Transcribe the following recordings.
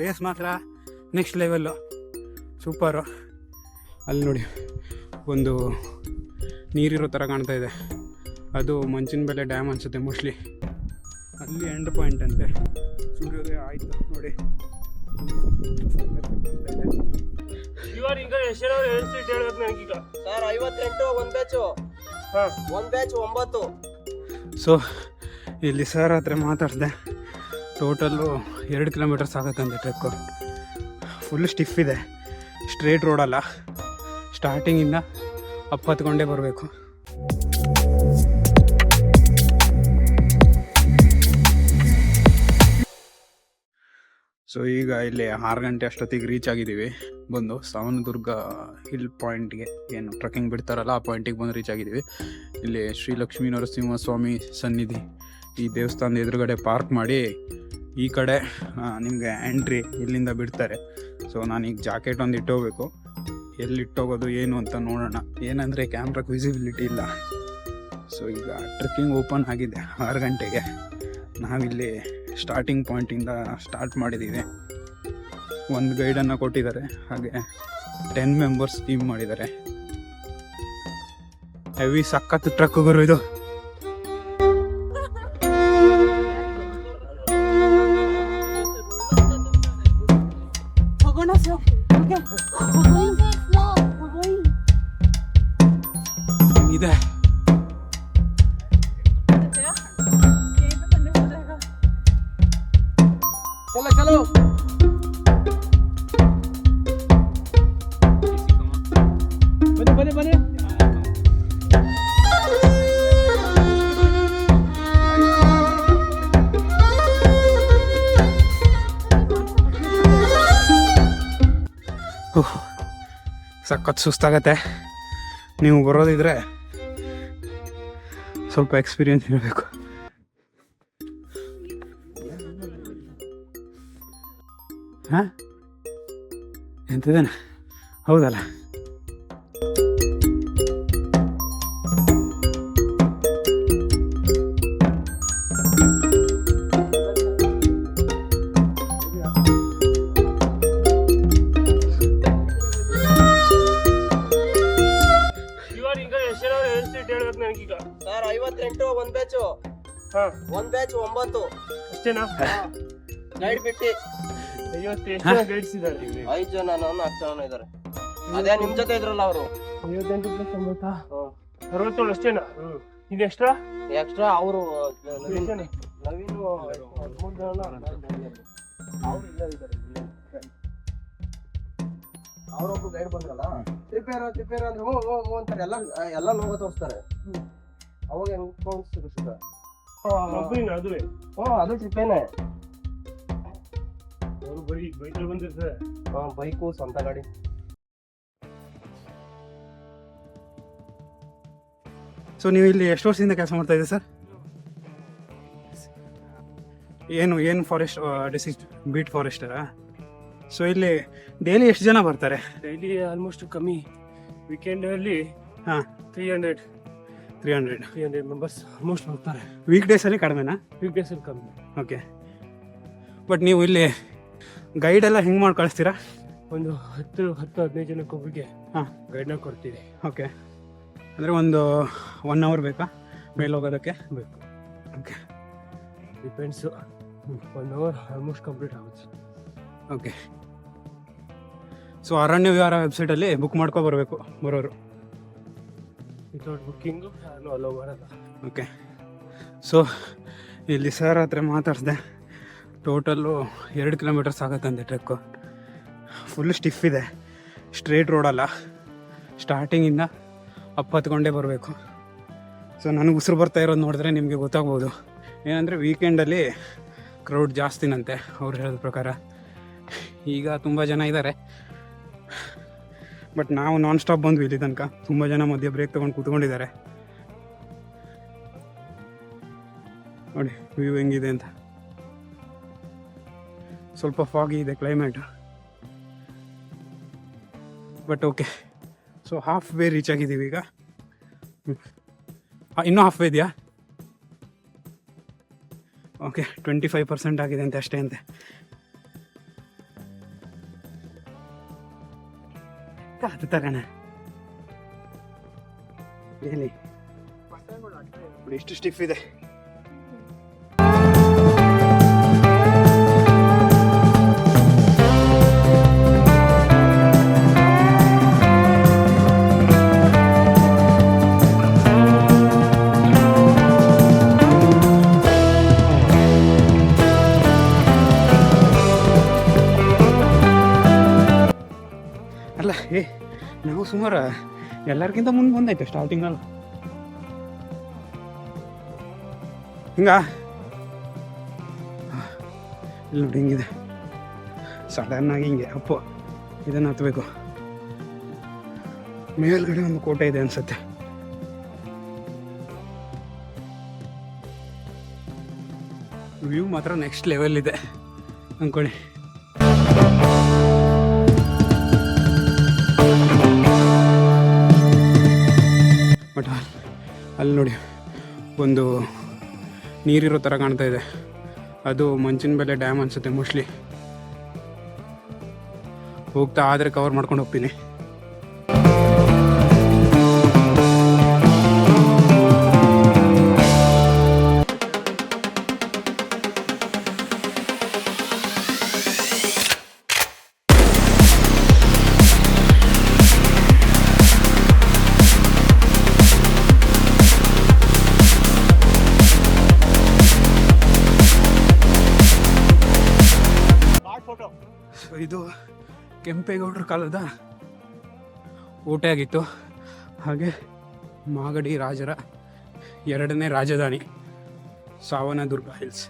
Place ಮಾತ್ರ next level super ಅಲ್ಲಿ ನೋಡಿ ಒಂದು ನೀರಿರೋ ಥರ ಕಾಣ್ತಾ ಇದೆ. ಅದು ಮಂಚಿನ ಬೆಲೆ ಡ್ಯಾಮ್ ಅನಿಸುತ್ತೆ ಮೋಸ್ಟ್ಲಿ ಅಲ್ಲಿ ಎಂಡ್ ಪಾಯಿಂಟ್ ಅಂತೆ. ಸೂರ್ಯೋದಯ ಆಯಿತು ನೋಡಿ. ಸೊ ಇಲ್ಲಿ ಸರ್ ಹತ್ರ ಮಾತಾಡಿದೆ. ಟೋಟಲ್ಲು ಎರಡು ಕಿಲೋಮೀಟರ್ಸ್ ಆಗುತ್ತಂತೆ ಟ್ರೆಕ್ಕು. ಫುಲ್ ಸ್ಟಿಫ್ ಇದೆ. ಸ್ಟ್ರೇಟ್ ರೋಡಲ್ಲ. ಸ್ಟಾರ್ಟಿಂಗಿಂದ ಅಪ್ಪ ಹತ್ಕೊಂಡೇ ಬರಬೇಕು. ಸೊ ಈಗ ಇಲ್ಲಿ ಆರು ಗಂಟೆ ಅಷ್ಟೊತ್ತಿಗೆ ರೀಚ್ ಆಗಿದ್ದೀವಿ. ಬಂದು ಸಾವನದುರ್ಗ ಹಿಲ್ ಪಾಯಿಂಟ್ಗೆ ಏನು ಟ್ರಕ್ಕಿಂಗ್ ಬಿಡ್ತಾರಲ್ಲ, ಆ ಪಾಯಿಂಟಿಗೆ ಬಂದು ರೀಚ್ ಆಗಿದ್ದೀವಿ. ಇಲ್ಲಿ ಶ್ರೀ ಲಕ್ಷ್ಮೀ ನರಸಿಂಹಸ್ವಾಮಿ ಸನ್ನಿಧಿ ಈ ದೇವಸ್ಥಾನದ ಎದುರುಗಡೆ ಪಾರ್ಕ್ ಮಾಡಿ ಈ ಕಡೆ ನಿಮಗೆ ಎಂಟ್ರಿ ಇಲ್ಲಿಂದ ಬಿಡ್ತಾರೆ. ಸೊ ನಾನೀಗ ಜಾಕೆಟ್ ಒಂದು ಇಟ್ಟೋಗ್ಬೇಕು. ಎಲ್ಲಿ ಇಟ್ಟೋಗೋದು ಏನು ಅಂತ ನೋಡೋಣ. ಏನಂದರೆ ಕ್ಯಾಮ್ರಾಕ್ಕೆ ವಿಸಿಬಿಲಿಟಿ ಇಲ್ಲ. ಸೊ ಈಗ ಟ್ರಕ್ಕಿಂಗ್ ಓಪನ್ ಆಗಿದೆ ಆರು ಗಂಟೆಗೆ. ನಾವಿಲ್ಲಿ ಸ್ಟಾರ್ಟಿಂಗ್ ಪಾಯಿಂಟಿಂದ ಸ್ಟಾರ್ಟ್ ಮಾಡಿದ್ದೀವಿ ಒಂದು ಗೈಡನ್ನು ಕೊಟ್ಟಿದ್ದಾರೆ. ಹಾಗೆ ಟೆನ್ ಮೆಂಬರ್ಸ್ ಟೀಮ್ ಮಾಡಿದ್ದಾರೆ. ಹೆವಿ ಸಖತ್ ಟ್ರಕ್ ಗುರು ಇದು. ಸಖತ್ ಸುಸ್ತಾಗತ್ತೆ ನೀವು ಬರೋದಿದ್ರೆ ಸ್ವಲ್ಪ ಎಕ್ಸ್ಪೀರಿಯನ್ಸ್ ಇರಬೇಕು. ಹಾಂ? ಎಂತದೇನ? ಹೌದಲ್ಲ? ಅಷ್ಟೇನಾ? ಗೈಡ್ ಬಿಟ್ಟಿ. ಐವತ್ತು ಎಷ್ಟು ಜನ ಗೈಡ್ಸ್ ಇದ್ದಾರೆ ಇಲ್ಲಿ ಜನ ಜನ ಹತ್ತು ಜನ ಇದ್ದಾರೆ. ಅದೇ ನಿಮ್ ಜೊತೆ ಇದ್ರಲ್ಲ ಅವರು? ಐವತ್ತೆಂಟು ಪ್ಲಸ್ ಒಂಬತ್ತಾ? ಅರವತ್ತೇಳು ಅಷ್ಟೇನಾ? ಹ್ಞೂ ಇದು ಎಕ್ಸ್ಟ್ರಾ ಎಕ್ಸ್ಟ್ರಾ ಅವರು ನವೀನ್. ಜನ ನವೀನ್ ಜನ ಅವ್ರು ಇಲ್ಲೇ ಇದ್ದಾರೆ. ಅವ್ರೊಬ್ರು ಗೈಡ್ ಬಂದ್ರಲ್ಲ? ರಿಪೇರ್ ರಿಪೇರ್ ಅಂದ್ರೆ ಹೋ ಹ್ಞೂ ಅಂತಾರೆ. ಎಲ್ಲ ಎಲ್ಲ ಲೋಗೋ ತೋರಿಸ್ತಾರೆ. ಅವಾಗ ಹೆಂಗ್ ತೋರಿಸ್ತಾರೆ ಕಂಪ್ನಿನ ಅದುವೇ. ಹ್ಞೂ ಅದು ಟ್ರಿಪ್ಪೇನೆ ಅವರು ಬರೀ ಬೈಕಲ್ಲಿ ಬಂದಿರ್ತಾರೆ. ಬೈಕು ಸ್ವಂತ ಗಾಡಿ. ಸೊ ನೀವು ಇಲ್ಲಿ ಎಷ್ಟು ವರ್ಷದಿಂದ ಕೆಲಸ ಮಾಡ್ತಾ ಇದ್ದೀರಿ ಸರ್? ಏನು ಏನು ಫಾರೆಸ್ಟ್ ಡಿಸ್ಟ್ರಿಕ್ಟ್ ಬೀಟ್ ಫಾರೆಸ್ಟರಾ ಸೊ ಇಲ್ಲಿ ಡೈಲಿ ಎಷ್ಟು ಜನ ಬರ್ತಾರೆ? ಡೈಲಿ ಆಲ್ಮೋಸ್ಟ್ ಕಮ್ಮಿ. ವೀಕೆಂಡಲ್ಲಿ ಹಾಂ. Three hundred three hundred three hundred members almost ಬರ್ತಾರೆ ವೀಕ್ ಡೇಸಲ್ಲಿ ಕಡಿಮೆನಾ? ವೀಕ್ ಡೇಸಲ್ಲಿ ಕಮ್ಮಿ. ಓಕೆ ಬಟ್ ನೀವು ಇಲ್ಲಿ ಗೈಡ್ ಎಲ್ಲ ಹೆಂಗೆ ಮಾಡಿ ಕಳಿಸ್ತೀರಾ? ಒಂದು ಹತ್ತು ಹತ್ತು ಹದಿನೈದು ಜನಕ್ಕೊಬ್ಬರಿಗೆ ಹಾಂ. ಗೈಡ್ನ ಕೊಡ್ತೀವಿ. ಓಕೆ ಅಂದರೆ ಒಂದು ಒನ್ ಅವರ್ ಬೇಕಾ? ಮೇಲೆ ಹೋಗೋದಕ್ಕೆ? ಬೇಕು. Okay depends one hour almost complete ಆಗುತ್ತೆ. ಓಕೆ ಸೊ ಅರಣ್ಯ ವಿಹಾರ ವೆಬ್ಸೈಟಲ್ಲಿ ಬುಕ್ ಮಾಡ್ಕೊ ಬರಬೇಕು ಬರೋರು. ವಿತೌಟ್ ಬುಕ್ಕಿಂಗು ನಾನು ಅಲೋ ಬರೋಲ್ಲ ಓಕೆ ಸೊ ಇಲ್ಲಿ ಸರ್ ಹತ್ರ ಮಾತಾಡಿದೆ. ಟೋಟಲ್ಲು ಎರಡು ಕಿಲೋಮೀಟರ್ಸ್ ಆಗುತ್ತಂತೆ ಟ್ರೆಕ್ಕು ಫುಲ್ ಸ್ಟಿಫ್ ಇದೆ. ಸ್ಟ್ರೇಟ್ ರೋಡಲ್ಲ ಸ್ಟಾರ್ಟಿಂಗಿಂದ ಅಪ್ ಹತ್ಕೊಂಡೇ ಬರಬೇಕು. ಸೊ ನನಗೆ ಉಸಿರು ಬರ್ತಾ ಇರೋದು ನೋಡಿದ್ರೆ ನಿಮಗೆ ಗೊತ್ತಾಗ್ಬೋದು. ಏನಂದರೆ ವೀಕೆಂಡಲ್ಲಿ ಕ್ರೌಡ್ ಜಾಸ್ತಿನಂತೆ, ಅವ್ರು ಹೇಳಿದ ಪ್ರಕಾರ. ಈಗ ತುಂಬ ಜನ ಇದ್ದಾರೆ ಬಟ್ ನಾವು ನಾನ್ ಸ್ಟಾಪ್ ಬಂದ್ವಿ ಇಲ್ಲಿ ತನಕ. ತುಂಬ ಜನ ಮಧ್ಯ ಬ್ರೇಕ್ ತೊಗೊಂಡು ಕೂತ್ಕೊಂಡಿದ್ದಾರೆ. ನೋಡಿ ವ್ಯೂ ಹೆಂಗಿದೆ ಅಂತ. ಸ್ವಲ್ಪ ಫಾಗಿ ಇದೆ climate but okay so half way reach ಆಗಿದ್ದೀವಿ ಈಗ. ಇನ್ನೂ ಹಾಫ್ ವೇ ಇದೆಯಾ? ಓಕೆ ಟ್ವೆಂಟಿ ಫೈವ್ ಪರ್ಸೆಂಟ್ ಆಗಿದೆ ಅಂತೆ ಅಷ್ಟೇ ಅಂತೆ. ಅದು ತಗೋಣ. ಎಲ್ಲಿ ಎಷ್ಟು ಸ್ಟಿಫ್ ಇದೆ. ಸುಮಾರು ಎಲ್ಲರಿಗಿಂತ ಮುಂದೆ ಬಂದೈತೆ ಸ್ಟಾರ್ಟಿಂಗಲ್ಲಿ ಹಿಂಗ? ಇಲ್ಲಿ ನೋಡಿ ಹಿಂಗಿದೆ. ಸಡನ್ ಆಗಿ ಹಿಂಗೆ ಅಪ್ಪು ಇದನ್ನು ಹತ್ಬೇಕು. ಮೇಲ್ಗಡೆ ಒಂದು ಕೋಟೆ ಇದೆ ಅನ್ಸುತ್ತೆ. ವ್ಯೂ ಮಾತ್ರ ನೆಕ್ಸ್ಟ್ ಲೆವೆಲ್ ಇದೆ. ಅಂದ್ಕೊಳ್ಳಿ. ಬಟ್ ಅಲ್ಲಿ ನೋಡಿ ಒಂದು ನೀರಿರೋ ಥರ ಕಾಣ್ತಾ ಇದೆ. ಅದು ಮಂಚಿನ ಬೆಲೆ ಡ್ಯಾಮ್ ಅನ್ಸುತ್ತೆ ಮೋಸ್ಟ್ಲಿ ಹೋಗ್ತಾ ಆದರೆ ಕವರ್ ಮಾಡ್ಕೊಂಡು ಹೋಗ್ತೀನಿ. ಕೆಂಪೇಗೌಡರ ಕಾಲದ ಊಟ ಆಗಿತ್ತು ಹಾಗೆ ಮಾಗಡಿ ರಾಜರ ಎರಡನೇ ರಾಜಧಾನಿ, ಸಾವನದುರ್ಗ ಹಿಲ್ಸ್.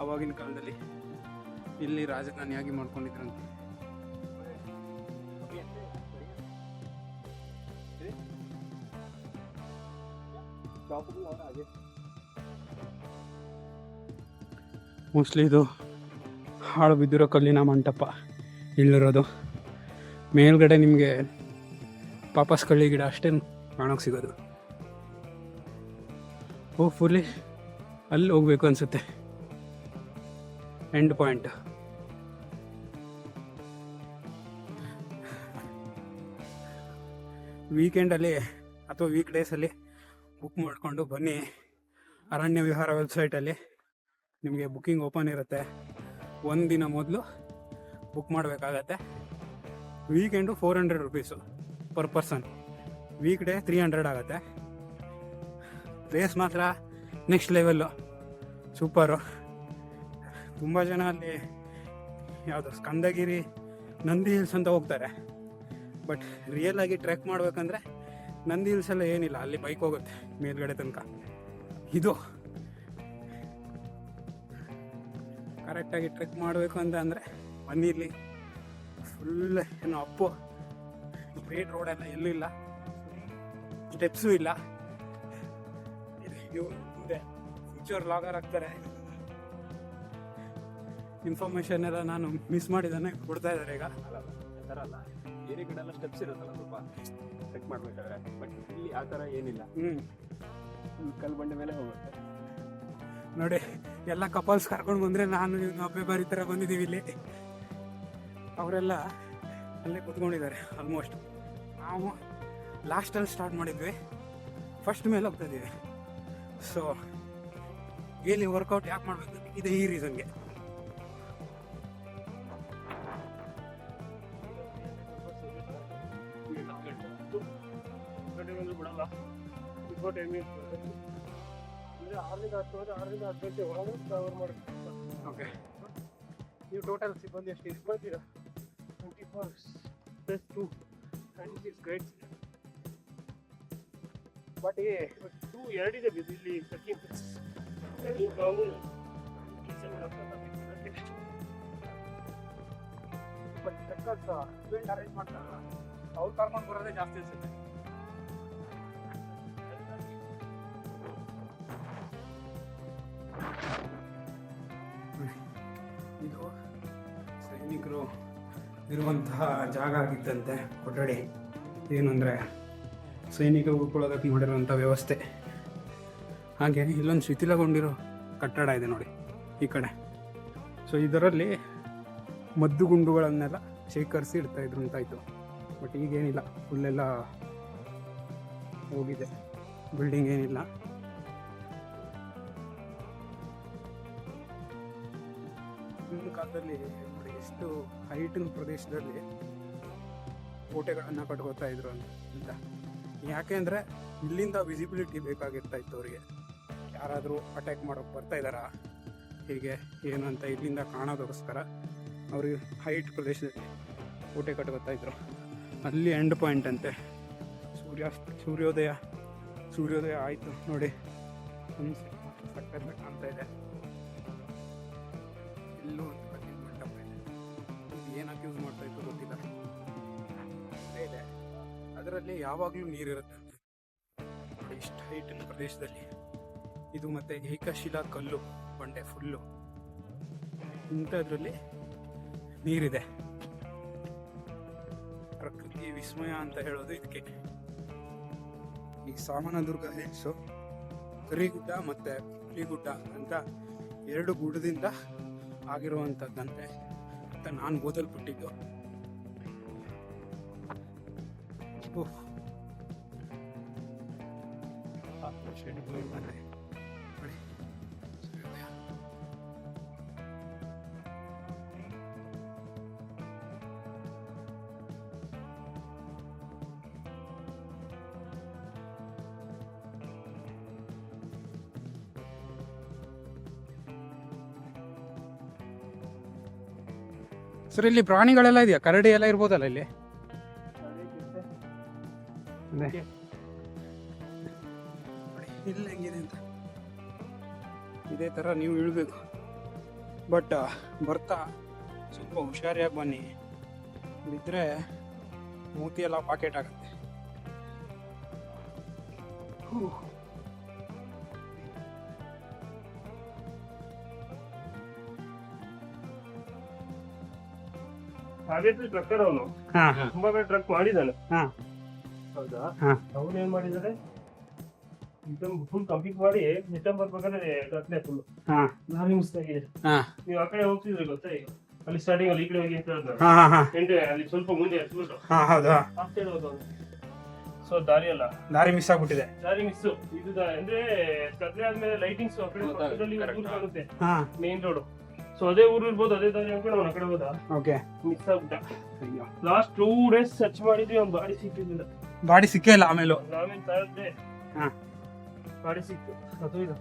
ಆವಾಗಿನ ಕಾಲದಲ್ಲಿ ಇಲ್ಲಿ ರಾಜಧಾನಿಯಾಗಿ ಮಾಡ್ಕೊಂಡಿದ್ರಂತೆ. ಮೋಸ್ಟ್ಲಿ ಇದು ಹಾಳು ಬಿದ್ದಿರೋ ಕಲ್ಲಿನ ಮಂಟಪ ಇಲ್ಲಿರೋದು. ಮೇಲ್ಗಡೆ ನಿಮಗೆ ಪಾಪಸ್ ಕಳ್ಳಿ ಗಿಡ ಅಷ್ಟೇ ಕಾಣೋಕೆ ಸಿಗೋದು. ಫುಲ್ಲಿ ಅಲ್ಲಿ ಹೋಗ್ಬೇಕು ಅನಿಸುತ್ತೆ. ಎಂಡ್ ಪಾಯಿಂಟ್ ವೀಕೆಂಡಲ್ಲಿ ಅಥವಾ ವೀಕ್ ಡೇಸಲ್ಲಿ ಬುಕ್ ಮಾಡಿಕೊಂಡು ಬನ್ನಿ ಅರಣ್ಯ ವಿಹಾರ ವೆಬ್ಸೈಟಲ್ಲಿ ನಿಮಗೆ ಬುಕ್ಕಿಂಗ್ ಓಪನ್ ಇರುತ್ತೆ. ಒಂದು ದಿನ ಮೊದಲು ಬುಕ್ ಮಾಡಬೇಕಾಗತ್ತೆ. Weekend four hundred rupees per person week day three hundred ಆಗುತ್ತೆ. ಪ್ಲೇಸ್ ಮಾತ್ರ ನೆಕ್ಸ್ಟ್ ಲೆವೆಲ್ಲು ಸೂಪರು ತುಂಬ ಜನ ಅಲ್ಲಿ ಯಾವುದು ಸ್ಕಂದಗಿರಿ, ನಂದಿ ಹಿಲ್ಸ್ ಅಂತ ಹೋಗ್ತಾರೆ. ಬಟ್ ರಿಯಲ್ ಆಗಿ ಟ್ರೆಕ್ ಮಾಡಬೇಕಂದ್ರೆ ನಂದಿ ಹಿಲ್ಸ್ ಎಲ್ಲ ಏನಿಲ್ಲ, ಅಲ್ಲಿ ಬೈಕ್ ಹೋಗುತ್ತೆ ಮೇಲ್ಗಡೆ ತನಕ. ಇದು ಕರೆಕ್ಟಾಗಿ ಟ್ರೆಕ್ ಮಾಡಬೇಕು ಅಂತ ಅಂದರೆ ಬನ್ನಿರಲಿ. ಫುಲ್ ಏನು ಅಪ್ಪು. ಸ್ಟ್ರೇಟ್ ರೋಡೆಲ್ಲ ಎಲ್ಲೂ ಇಲ್ಲ ಸ್ಟೆಪ್ಸು ಇಲ್ಲ. ಮುಂದೆ ಫ್ಯೂಚರ್ ಲಾಗರ್ ಆಗ್ತಾರೆ. ಇನ್ಫಾರ್ಮೇಶನ್ ಎಲ್ಲ ನಾನು ಮಿಸ್ ಮಾಡಿದ್ದಾನೆ ಕೊಡ್ತಾ ಇದ್ದಾರೆ ಈಗ. ಬೇರೆ ಥರ ಅಲ್ಲ. ಏರಿ ಕಡೆ ಎಲ್ಲ ಸ್ಟೆಪ್ಸ್ ಇರುತ್ತಲ್ಲ ಸ್ವಲ್ಪ ಚೆಕ್ ಮಾಡ್ಬೇಕಾದ್ರೆ. ಬಟ್ ಇಲ್ಲಿ ಆ ಥರ ಏನಿಲ್ಲ. ಹ್ಞೂ ಕಲ್ಲು ಬಂಡೆ ಮೇಲೆ ಹೋಗುತ್ತೆ. ನೋಡಿ, ಎಲ್ಲ ಕಪಲ್ಸ್ ಕರ್ಕೊಂಡು ಬಂದರೆ ನಾನು ಒಬ್ಬೇ ಬಾರಿ ಥರ ಬಂದಿದ್ದೀವಿ ಇಲ್ಲಿ. ಅವರೆಲ್ಲ ಅಲ್ಲೇ ಕೂತ್ಕೊಂಡಿದ್ದಾರೆ ಆಲ್ಮೋಸ್ಟ್ ನಾವು ಲಾಸ್ಟಲ್ಲಿ ಸ್ಟಾರ್ಟ್ ಮಾಡಿದ್ವಿ. ಫಸ್ಟ್ ಮೇಲೆ ಹೋಗ್ತಾ ಇದ್ದೀವಿ ಸೊ ಇಲ್ಲಿ ವರ್ಕೌಟ್ ಯಾಕೆ ಮಾಡಬೇಕು? ಇದೆ ಈ ರೀಸನ್ಗೆ ಬಿಡಲ್ಲ ಅಂದ್ರೆ ಆರರಿಂದ ಹತ್ತು ಹೋದ್ರೆ ಆರರಿಂದ ಹತ್ತು ಗಂಟೆ ಒಳಗೆ ಕವರ್ ಮಾಡಬೇಕು. ಓಕೆ ನೀವು ಟೋಟಲ್ ಸಿಬ್ಬಂದಿ ಎಷ್ಟು? ಬಂದಿರ twenty four plus two twenty six guides but ಈ ಟೂ ಎರಡಿದೆ ಇಲ್ಲಿ trekking but trekkers event arrange ಮಾಡ್ತಾರಲ್ಲ ಅವ್ರು ಕರ್ಕೊಂಡು ಬರೋದೇ ಜಾಸ್ತಿ ಅನ್ಸುತ್ತೆ. ಇರುವಂತಹ ಜಾಗ ಆಗಿತ್ತಂತೆ ಕೊಠಡಿ. ಏನು ಅಂದರೆ ಸೈನಿಕರು ಉಳ್ಕೊಳ್ಳೋದಕ್ಕೆ ಮಾಡಿರುವಂಥ ವ್ಯವಸ್ಥೆ. ಹಾಗೆ ಇಲ್ಲೊಂದು ಶಿಥಿಲಗೊಂಡಿರೋ ಕಟ್ಟಡ ಇದೆ ನೋಡಿ ಈ ಕಡೆ. ಸೊ ಇದರಲ್ಲಿ ಮದ್ದು ಗುಂಡುಗಳನ್ನೆಲ್ಲ ಶೇಖರಿಸಿ ಇಡ್ತಾ ಇದ್ರು ಅಂತಾಯ್ತು. ಬಟ್ ಈಗೇನಿಲ್ಲ ಫುಲ್ಲೆಲ್ಲ ಹೋಗಿದೆ. ಬಿಲ್ಡಿಂಗ್ ಏನಿಲ್ಲ. ಕಾಲದಲ್ಲಿ ಎಷ್ಟು ಹೈಟಿನ ಪ್ರದೇಶದಲ್ಲಿ ಕೋಟೆಗಳನ್ನು ಕಟ್ಕೋತಾ ಇದ್ರು ಅಂತ. ಯಾಕೆ ಅಂದರೆ ಇಲ್ಲಿಂದ ವಿಸಿಬಿಲಿಟಿ ಬೇಕಾಗಿರ್ತಾ ಇತ್ತು ಅವರಿಗೆ. ಯಾರಾದರೂ ಅಟ್ಯಾಕ್ ಮಾಡೋಕೆ ಬರ್ತಾ ಇದ್ದಾರಾ? ಹೀಗೆ ಏನು ಅಂತ ಇಲ್ಲಿಂದ ಕಾಣೋದಕ್ಕೋಸ್ಕರ ಅವ್ರಿಗೆ ಹೈಟ್ ಪ್ರದೇಶದಲ್ಲಿ ಕೋಟೆ ಕಟ್ಕೋತಾ ಇದ್ರು. ಅಲ್ಲಿ ಎಂಡ್ ಪಾಯಿಂಟ್ ಅಂತೆ. ಸೂರ್ಯಾಸ್ತ ಸೂರ್ಯೋದಯ ಸೂರ್ಯೋದಯ ಆಯಿತು ನೋಡಿ. ಸಕ್ಕತ್ತ ಕಾಣ್ತಾ ಇದೆ. ಯೂಸ್ ಮಾಡ್ತಾ ಇತ್ತು ಗೊತ್ತಿಲ್ಲ. ಇದೆ. ಅದರಲ್ಲಿ ಯಾವಾಗಲೂ ನೀರಿರುತ್ತೆ ಇಷ್ಟು ಹೈಟಿನ ಪ್ರದೇಶದಲ್ಲಿ ಇದು ಮತ್ತೆ ಏಕಶಿಲಾ ಕಲ್ಲು, ಬಂಡೆ ಫುಲ್ಲು ಇಂಥದ್ರಲ್ಲಿ ನೀರಿದೆ. ಪ್ರಕೃತಿ ವಿಸ್ಮಯ ಅಂತ ಹೇಳೋದು ಇದಕ್ಕೆ ಈ ಸಾಮನದುರ್ಗ ಹಿಲ್ಸು ಕರಿಗುಡ್ಡ ಮತ್ತೆ ಹುಲಿಗುಡ್ಡ ಅಂತ ಎರಡು ಗುಡ್ಡದಿಂದ ಆಗಿರುವಂಥದ್ದಂತೆ ಅಂತ ನಾನು ಓದಲ್ಪಟ್ಟಿದ್ದು ಉಫ್. ಆ, ಸರ್ ಇಲ್ಲಿ ಪ್ರಾಣಿಗಳೆಲ್ಲ ಇದೆಯಾ? ಕರಡಿ ಎಲ್ಲ ಇರ್ಬೋದಲ್ಲ ಇಲ್ಲಿ? ಇಲ್ಲ ಹೆಂಗಿದೆ ಅಂತ. ಇದೇ ಥರ ನೀವು ಇಳಬೇಕು. ಬಟ್ ಬರ್ತಾ. ಸ್ವಲ್ಪ ಹುಷಾರಿಯಾಗಿ ಬನ್ನಿ. ಬಿದ್ದರೆ ಮೂತಿ ಎಲ್ಲ ಪಾಕೆಟ್ ಆಗುತ್ತೆ. ಹಾಗಾದ್ರೆ ಟ್ರಕ್ಕರ್ ಅವನು ಹಾ. ತುಂಬಾ ಬೇರೆ ಟ್ರಕ್ ಮಾಡಿದ್ದಾನೆ ಹಾ. ಹೌದಾ? ಹಾ. ಅವನು ಏನ್ ಮಾಡಿದಾರೆ ಫುಲ್ ಕಂಪ್ಲೀಟ್ ಮಾಡಿ ರಿಟರ್ನ್ ಬರ್ಬೇಕಾದ್ರೆ ಕತ್ಲೆ ಫುಲ್ ಹಾ. ಲಾರಿ ಮಿಸ್ ಆಗಿದೆ ಹಾ. ನೀವು ಆ ಕಡೆ ಹೋಗ್ತಿದ್ರಿ ಗೊತ್ತಾ ಈಗ? ಅಲ್ಲಿ ಸ್ಟಾರ್ಟಿಂಗ್ ಅಲ್ಲಿ ಈ ಕಡೆ ಹೋಗಿ ಅಂತ ಹೇಳಿದ್ರು. ಹಾ ಹಾ ಎಂಟೆ ಅಲ್ಲಿ ಸ್ವಲ್ಪ ಮುಂದೆ ಹತ್ಬಿಟ್ಟು. ಹಾ ಹೌದಾ ಸೊ ದಾರಿ ಅಲ್ಲ. ದಾರಿ ಮಿಸ್ ಆಗ್ಬಿಟ್ಟಿದೆ. ದಾರಿ ಮಿಸ್ ಇದು ದಾ- ಅಂದ್ರೆ ಕತ್ಲೆ ಆದ್ಮೇಲೆ ಲೈಟಿಂಗ್ಸ್ ಆ ಕಡೆ ಪಕ್ಕದಲ್ಲಿ. ಕಾಣುತ್ತೆ. ಹಾ. ಮೇನ್ ರೋಡ್ ಸೊ ಅದೇ ಊರು ಇರ್ಬೋದು ಅದೇ ದಾರಿ ಅನ್ಕೊಂಡು ಅವ್ನ ಕಡೆ ಹೋದ. ಓಕೆ ಮಿಸ್ ಆಗ್ಬಿಟ್ಟ. ಅಯ್ಯೋ. ಲಾಸ್ಟ್ ಟೂ ಡೇಸ್ ಸರ್ಚ್ ಮಾಡಿದ್ವಿ ಅವ್ನ ಬಾಡಿ ಸಿಕ್ಕಿದ್ದಿಲ್ಲ. ಬಾಡಿ ಸಿಕ್ಕೇ ಇಲ್ಲ ಆಮೇಲೆ. ನಾವೇನ್ ತರದ್ದೆ ಹಾ. ಬಾಡಿ ಸಿಕ್ತು. ಅದು ಇದು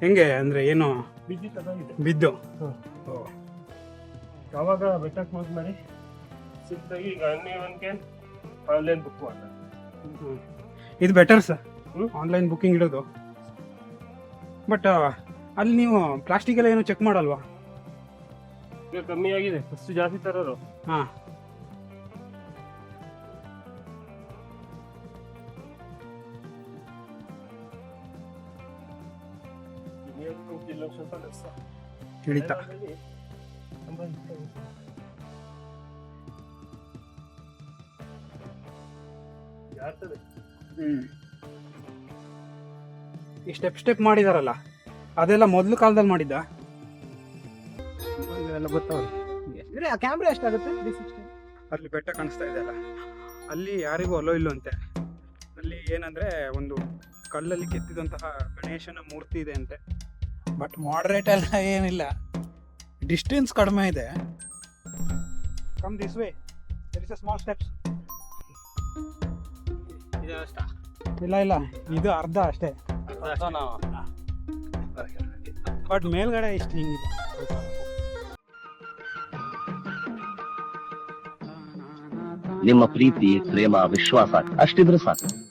ಹೆಂಗೆ ಅಂದ್ರೆ ಏನು? ಬಿದ್ದಿತ್ತು ಅದಾಗಿದೆ ಬಿದ್ದು. ಹ್ಮ್. ಓ. ಯಾವಾಗ ಬೆಟ್ಟ ಕ್ಲೋಸ್ ಮಾಡಿ ಸಿಕ್ತಾಗಿ ಈಗ ನೀವು one can online book hmm. ಇದು better sir hmm. Online booking ಇಡೋದು. ಬಟ್ ಅಲ್ಲಿ ನೀವು ಪ್ಲಾಸ್ಟಿಕ್ ಎಲ್ಲ ಏನು ಚೆಕ್ ಮಾಡಲ್ವಾ? ಈಗ ಕಮ್ಮಿ ಆಗಿದೆ. ಫಸ್ಟ್ ಜಾಸ್ತಿ ತರೋರು. ಹಾ. ಹ್ಮ್. ಈ ಸ್ಟೆಪ್ ಸ್ಟೆಪ್ ಮಾಡಿದಾರಲ್ಲ ಅದೆಲ್ಲ ಮೊದಲು ಕಾಲದಲ್ಲಿ ಮಾಡಿದ್ದ? ಎಲ್ಲ ಗೊತ್ತಾವ್ರಿ ಕ್ಯಾಮ್ರಾ ಎಷ್ಟಾಗುತ್ತೆ? ತ್ರೀ ಸಿಕ್ಸ್ಟಿ ಅಲ್ಲಿ ಬೆಟ್ಟ ಕಾಣಿಸ್ತಾ ಇದೆ ಅಲ್ಲ. ಅಲ್ಲಿ ಯಾರಿಗೂ ಅಲೋ ಇಲ್ಲೋ ಅಂತೆ. ಅಲ್ಲಿ ಏನಂದ್ರೆ ಒಂದು ಕಲ್ಲಲ್ಲಿ ಕೆತ್ತಿದಂತಹ ಗಣೇಶನ ಮೂರ್ತಿ ಇದೆ ಅಂತೆ. ಬಟ್ ಮಾಡ್ರೇಟ್ ಎಲ್ಲ ಏನಿಲ್ಲ. ಡಿಸ್ಟೆನ್ಸ್ ಕಡಿಮೆ ಇದೆ. Come this way there is a small steps ಇಲ್ಲ ಇಲ್ಲ. ಇದು ಅರ್ಧ ಅಷ್ಟೇ. ಬಟ್ ಮೇಲ್ಗಡೆ ಇಷ್ಟು ಹಿಂಗಿದೆ. ನಿಮ್ಮ ಪ್ರೀತಿ ಪ್ರೇಮ ವಿಶ್ವಾಸ ಅಷ್ಟಿದ್ರೆ ಸಾಕು.